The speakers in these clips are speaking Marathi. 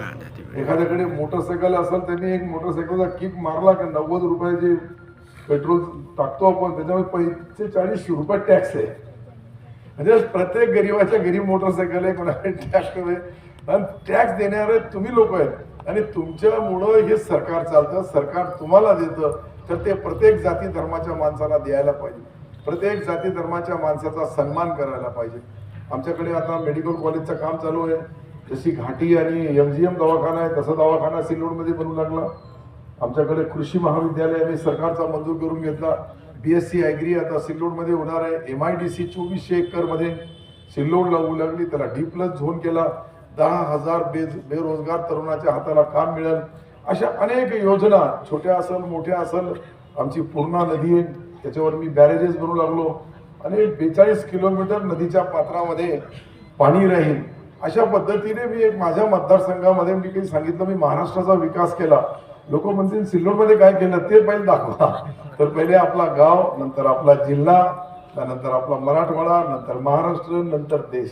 एखाद्याकडे मोटरसायकल असेल त्यांनी एक मोटरसायकलचा किक मारला की? नव्वद रुपयाचे पेट्रोल टाकतो आपण त्याच्यामुळे पैसे चाळीस रुपये टॅक्स आहे. म्हणजे प्रत्येक गरीबाच्या गरीब मोटरसायकल आहे कोणाकडे टॅक्स आहे आणि टॅक्स देणारे तुम्ही लोक आहेत. आणि तुमच्यामुळं हे सरकार चालतं सरकार तुम्हाला देतं तर ते प्रत्येक जाती धर्माच्या माणसाला द्यायला पाहिजे. प्रत्येक जाती धर्माच्या माणसाचा सन्मान करायला पाहिजे. आमच्याकडे आता मेडिकल कॉलेजचं काम चालू आहे. जशी घाटी आणि एम जी एम दवाखाना आहे तसा दवाखाना सिल्लोडमध्ये बनू लागला. आमच्याकडे कृषी महाविद्यालय आम्ही सरकारचा मंजूर करून घेतला. बी एस सी ॲग्री आता सिल्लोडमध्ये होणार आहे. एम आय डी सी चोवीसशे एकरमध्ये सिल्लोड लागू लागली. त्याला डी प्लस झोन केला. दहा हजार बेज बेरोजगार तरुणाच्या हाताला काम मिळेल. अशा अनेक योजना छोट्या असेल मोठ्या असल आमची पूर्णा नदी आहे. त्याच्यावर मी बॅरेजेस बनवू लागलो. आणि बेचाळीस किलोमीटर नदीच्या पात्रामध्ये पाणी राहील. अशा पद्धतीने मी एक माझ्या मतदारसंघामध्ये मी काही सांगितलं मी महाराष्ट्राचा विकास केला. लोक म्हणतील सिल्लोडमध्ये काय केलं? ते पहिले दाखवा. तर पहिले आपला गाव नंतर आपला जिल्हा त्यानंतर आपला मराठवाडा नंतर महाराष्ट्र नंतर देश.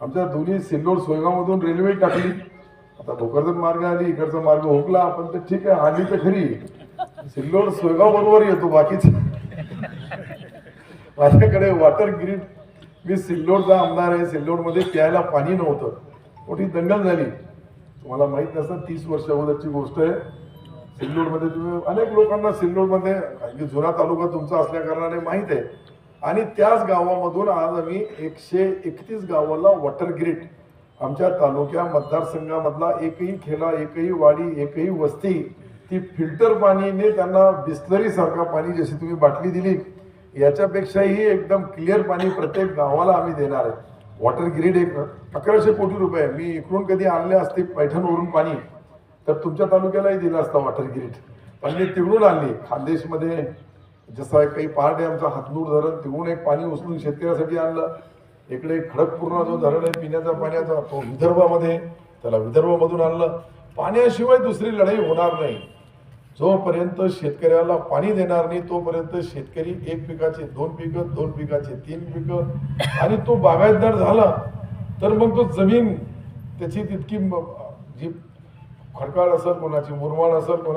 आमच्या दोन्ही सिल्लोड सोयगावमधून रेल्वे टाकली. आता भोकरदन मार्ग आली इकडचा मार्ग हुकला पण ते ठीक आहे आली तर खरी. सिल्लोड सोयगाव बरोबर येतो बाकीच. माझ्याकडे वॉटर ग्रीड मी सिल्लोडचा आमदार आहे सिल्लोडमध्ये प्यायला पाणी नव्हतं. मोठी दंगल झाली. तुम्हाला माहीत नसतं तीस वर्ष गोष्ट आहे. सिल्लोडमध्ये तुम्ही अनेक लोकांना सिल्लोडमध्ये जुना तालुका तुमचा असल्या कारणाने माहीत आहे. आणि त्याच गावामधून आज आम्ही एकशे एकतीस गावाला वॉटर ग्रीड आमच्या तालुक्या मतदारसंघामधला एकही खेळा एकही वाडी एकही वस्ती ती फिल्टर पाणीने त्यांना बिस्लरीसारखा पाणी जशी तुम्ही बाटली दिली याच्यापेक्षाही एकदम क्लिअर पाणी प्रत्येक गावाला आम्ही देणार आहे. वॉटर ग्रीड एक अकराशे कोटी रुपये मी इकडून कधी आणले असते पैठणवरून पाणी तर तुमच्या तालुक्यालाही दिलं असतं वॉटर ग्रीड. पण मी तिकडून आणली. खानदेशमध्ये जसं काही पहाटे आमचा हातनूर धरण तिकडून एक पाणी उचलून शेतकऱ्यासाठी आणलं. इकडे खडकपूर्ण जो धरण आहे पिण्याचा पाण्याचा तो विदर्भामध्ये त्याला विदर्भामधून आणलं. पाण्याशिवाय दुसरी लढाई होणार नाही. जोपर्यंत शेतकऱ्याला पाणी देणार नाही तोपर्यंत शेतकरी एक पिकाचे दोन पिकं दोन पिकाचे तीन पिकं. आणि तो बागायतदार झाला तर मग तो जमीन त्याची तितकी जी खडकाळ असेल कोणाची मुरमाड असेल कोणाची